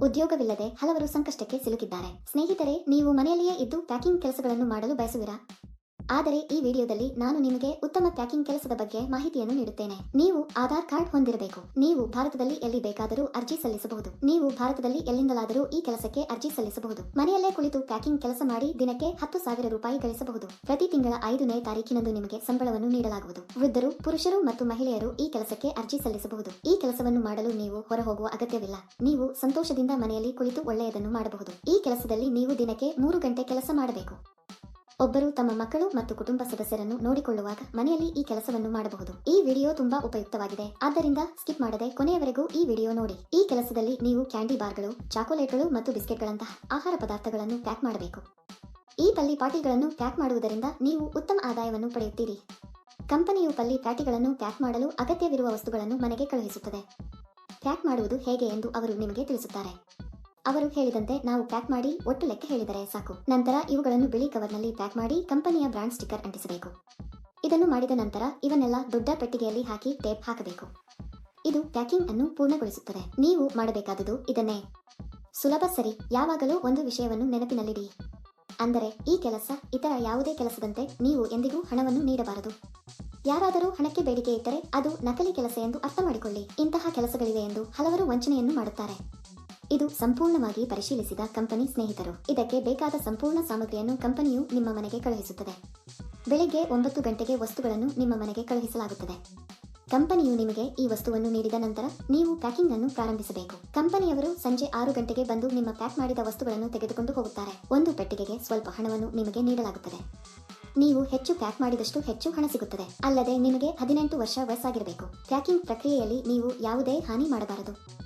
ಉದ್ಯೋಗವಿಲ್ಲದೆ ಹಲವರು ಸಂಕಷ್ಟಕ್ಕೆ ಸಿಲುಕಿದ್ದಾರೆ. ಸ್ನೇಹಿತರೆ ನೀವು ಮನೆಯಲ್ಲಿಯೇ ಇದ್ದು ಪ್ಯಾಕಿಂಗ್ ಕೆಲಸಗಳನ್ನು ಮಾಡಲು ಬಯಸುವಿರಾ? ಆದರೆ ಈ ವಿಡಿಯೋದಲ್ಲಿ ನಾನು ನಿಮಗೆ ಉತ್ತಮ ಪ್ಯಾಕಿಂಗ್ ಕೆಲಸದ ಬಗ್ಗೆ ಮಾಹಿತಿಯನ್ನು ನೀಡುತ್ತೇನೆ. ನೀವು ಆಧಾರ್ ಕಾರ್ಡ್ ಹೊಂದಿರಬೇಕು. ನೀವು ಭಾರತದಲ್ಲಿ ಎಲ್ಲಿ ಬೇಕಾದರೂ ಅರ್ಜಿ ಸಲ್ಲಿಸಬಹುದು. ನೀವು ಭಾರತದಲ್ಲಿ ಎಲ್ಲಿಂದಲಾದರೂ ಈ ಕೆಲಸಕ್ಕೆ ಅರ್ಜಿ ಸಲ್ಲಿಸಬಹುದು. ಮನೆಯಲ್ಲೇ ಕುಳಿತು ಪ್ಯಾಕಿಂಗ್ ಕೆಲಸ ಮಾಡಿ ದಿನಕ್ಕೆ ಹತ್ತು ಸಾವಿರ ರೂಪಾಯಿ ಗಳಿಸಬಹುದು. ಪ್ರತಿ ತಿಂಗಳ ಐದನೇ ತಾರೀಕಿನಂದು ನಿಮಗೆ ಸಂಬಳವನ್ನು ನೀಡಲಾಗುವುದು. ವೃದ್ಧರು, ಪುರುಷರು ಮತ್ತು ಮಹಿಳೆಯರು ಈ ಕೆಲಸಕ್ಕೆ ಅರ್ಜಿ ಸಲ್ಲಿಸಬಹುದು. ಈ ಕೆಲಸವನ್ನು ಮಾಡಲು ನೀವು ಹೊರಹೋಗುವ ಅಗತ್ಯವಿಲ್ಲ. ನೀವು ಸಂತೋಷದಿಂದ ಮನೆಯಲ್ಲಿ ಕುಳಿತು ಒಳ್ಳೆಯದನ್ನು ಮಾಡಬಹುದು. ಈ ಕೆಲಸದಲ್ಲಿ ನೀವು ದಿನಕ್ಕೆ ಮೂರು ಗಂಟೆ ಕೆಲಸ ಮಾಡಬೇಕು. ಒಬ್ಬರು ತಮ್ಮ ಮಕ್ಕಳು ಮತ್ತು ಕುಟುಂಬ ಸದಸ್ಯರನ್ನು ನೋಡಿಕೊಳ್ಳುವಾಗ ಮನೆಯಲ್ಲಿ ಈ ಕೆಲಸವನ್ನು ಮಾಡಬಹುದು. ಈ ವಿಡಿಯೋ ತುಂಬಾ ಉಪಯುಕ್ತವಾಗಿದೆ. ಆದ್ದರಿಂದ ಸ್ಕಿಪ್ ಮಾಡದೆ ಕೊನೆಯವರೆಗೂ ಈ ವಿಡಿಯೋ ನೋಡಿ. ಈ ಕೆಲಸದಲ್ಲಿ ನೀವು ಕ್ಯಾಂಡಿ ಬಾರ್ಗಳು, ಚಾಕೊಲೇಟ್ಗಳು ಮತ್ತು ಬಿಸ್ಕೆಟ್ಗಳಂತಹ ಆಹಾರ ಪದಾರ್ಥಗಳನ್ನು ಪ್ಯಾಕ್ ಮಾಡಬೇಕು. ಈ ಪಲ್ಲಿ ಪಾಟಿಗಳನ್ನು ಪ್ಯಾಕ್ ಮಾಡುವುದರಿಂದ ನೀವು ಉತ್ತಮ ಆದಾಯವನ್ನು ಪಡೆಯುತ್ತೀರಿ. ಕಂಪನಿಯು ಪಲ್ಲಿ ಪ್ಯಾಟಿಗಳನ್ನು ಪ್ಯಾಕ್ ಮಾಡಲು ಅಗತ್ಯವಿರುವ ವಸ್ತುಗಳನ್ನು ಮನೆಗೆ ಕಳುಹಿಸುತ್ತದೆ. ಪ್ಯಾಕ್ ಮಾಡುವುದು ಹೇಗೆ ಎಂದು ಅವರು ನಿಮಗೆ ತಿಳಿಸುತ್ತಾರೆ. ಅವರು ಹೇಳಿದಂತೆ ನಾವು ಪ್ಯಾಕ್ ಮಾಡಿ ಒಟ್ಟು ಲೆಕ್ಕ ಹೇಳಿದರೆ ಸಾಕು. ನಂತರ ಇವುಗಳನ್ನು ಬಿಳಿ ಕವರ್ನಲ್ಲಿ ಪ್ಯಾಕ್ ಮಾಡಿ ಕಂಪನಿಯ ಬ್ರಾಂಡ್ ಸ್ಟಿಕ್ಕರ್ ಅಂಟಿಸಬೇಕು. ಇದನ್ನು ಮಾಡಿದ ನಂತರ ಇವನ್ನೆಲ್ಲ ದೊಡ್ಡ ಪೆಟ್ಟಿಗೆಯಲ್ಲಿ ಹಾಕಿ ಟೇಪ್ ಹಾಕಬೇಕು. ಇದು ಪ್ಯಾಕಿಂಗ್ ಅನ್ನು ಪೂರ್ಣಗೊಳಿಸುತ್ತದೆ. ನೀವು ಮಾಡಬೇಕಾದುದು ಇದನ್ನೇ. ಸುಲಭ ಸರಿ. ಯಾವಾಗಲೂ ಒಂದು ವಿಷಯವನ್ನು ನೆನಪಿನಲ್ಲಿಡಿ. ಅಂದರೆ ಈ ಕೆಲಸ ಇತರ ಯಾವುದೇ ಕೆಲಸದಂತೆ ನೀವು ಎಂದಿಗೂ ಹಣವನ್ನು ನೀಡಬಾರದು. ಯಾರಾದರೂ ಹಣಕ್ಕೆ ಬೇಡಿಕೆ ಇಟ್ಟರೆ ಅದು ನಕಲಿ ಕೆಲಸ ಎಂದು ಅರ್ಥ ಮಾಡಿಕೊಳ್ಳಿ ಇಂತಹ ಕೆಲಸಗಳಿವೆ ಎಂದು ಹಲವರು ವಂಚನೆಯನ್ನು ಮಾಡುತ್ತಾರೆ. ಇದು ಸಂಪೂರ್ಣವಾಗಿ ಪರಿಶೀಲಿಸಿದ ಕಂಪನಿ ಸ್ನೇಹಿತರು. ಇದಕ್ಕೆ ಬೇಕಾದ ಸಂಪೂರ್ಣ ಸಾಮಗ್ರಿಯನ್ನು ಕಂಪನಿಯು ನಿಮ್ಮ ಮನೆಗೆ ಕಳುಹಿಸುತ್ತದೆ. ಬೆಳಿಗ್ಗೆ ಒಂಬತ್ತು ಗಂಟೆಗೆ ವಸ್ತುಗಳನ್ನು ನಿಮ್ಮ ಮನೆಗೆ ಕಳುಹಿಸಲಾಗುತ್ತದೆ. ಕಂಪನಿಯು ನಿಮಗೆ ಈ ವಸ್ತುವನ್ನು ನೀಡಿದ ನಂತರ ನೀವು ಪ್ಯಾಕಿಂಗ್ ಅನ್ನು ಪ್ರಾರಂಭಿಸಬೇಕು. ಕಂಪನಿಯವರು ಸಂಜೆ ಆರು ಗಂಟೆಗೆ ಬಂದು ನಿಮ್ಮ ಪ್ಯಾಕ್ ಮಾಡಿದ ವಸ್ತುಗಳನ್ನು ತೆಗೆದುಕೊಂಡು ಹೋಗುತ್ತಾರೆ. ಒಂದು ಪೆಟ್ಟಿಗೆಗೆ ಸ್ವಲ್ಪ ಹಣವನ್ನು ನಿಮಗೆ ನೀಡಲಾಗುತ್ತದೆ. ನೀವು ಹೆಚ್ಚು ಪ್ಯಾಕ್ ಮಾಡಿದಷ್ಟು ಹೆಚ್ಚು ಹಣ ಸಿಗುತ್ತದೆ. ಅಲ್ಲದೆ ನಿಮಗೆ ಹದಿನೆಂಟು ವರ್ಷ ವಯಸ್ಸಾಗಿರಬೇಕು. ಪ್ಯಾಕಿಂಗ್ ಪ್ರಕ್ರಿಯೆಯಲ್ಲಿ ನೀವು ಯಾವುದೇ ಹಾನಿ ಮಾಡಬಾರದು.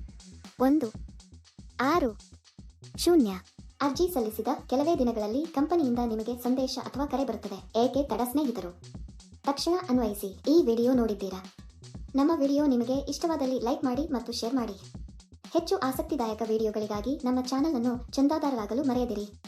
ಒಂದು, ಆರು, ಶೂನ್ಯ. ಅರ್ಜಿ ಸಲ್ಲಿಸಿದ ಕೆಲವೇ ದಿನಗಳಲ್ಲಿ ಕಂಪನಿಯಿಂದ ನಿಮಗೆ ಸಂದೇಶ ಅಥವಾ ಕರೆ ಬರುತ್ತದೆ. ಏಕೆ ತಡ ಸ್ನೇಹಿತರು? ತಕ್ಷಣ ಅನ್ವಯಿಸಿ, ಈ ವಿಡಿಯೋ ನೋಡಿದ್ದೀರಾ? ನಮ್ಮ ವಿಡಿಯೋ ನಿಮಗೆ ಇಷ್ಟವಾದಲ್ಲಿ ಲೈಕ್ ಮಾಡಿ ಮತ್ತು ಶೇರ್ ಮಾಡಿ. ಹೆಚ್ಚು ಆಸಕ್ತಿದಾಯಕ ವಿಡಿಯೋಗಳಿಗಾಗಿ ನಮ್ಮ ಚಾನಲ್ ಅನ್ನು ಚಂದಾದಾರರಾಗಲು ಮರೆಯದಿರಿ.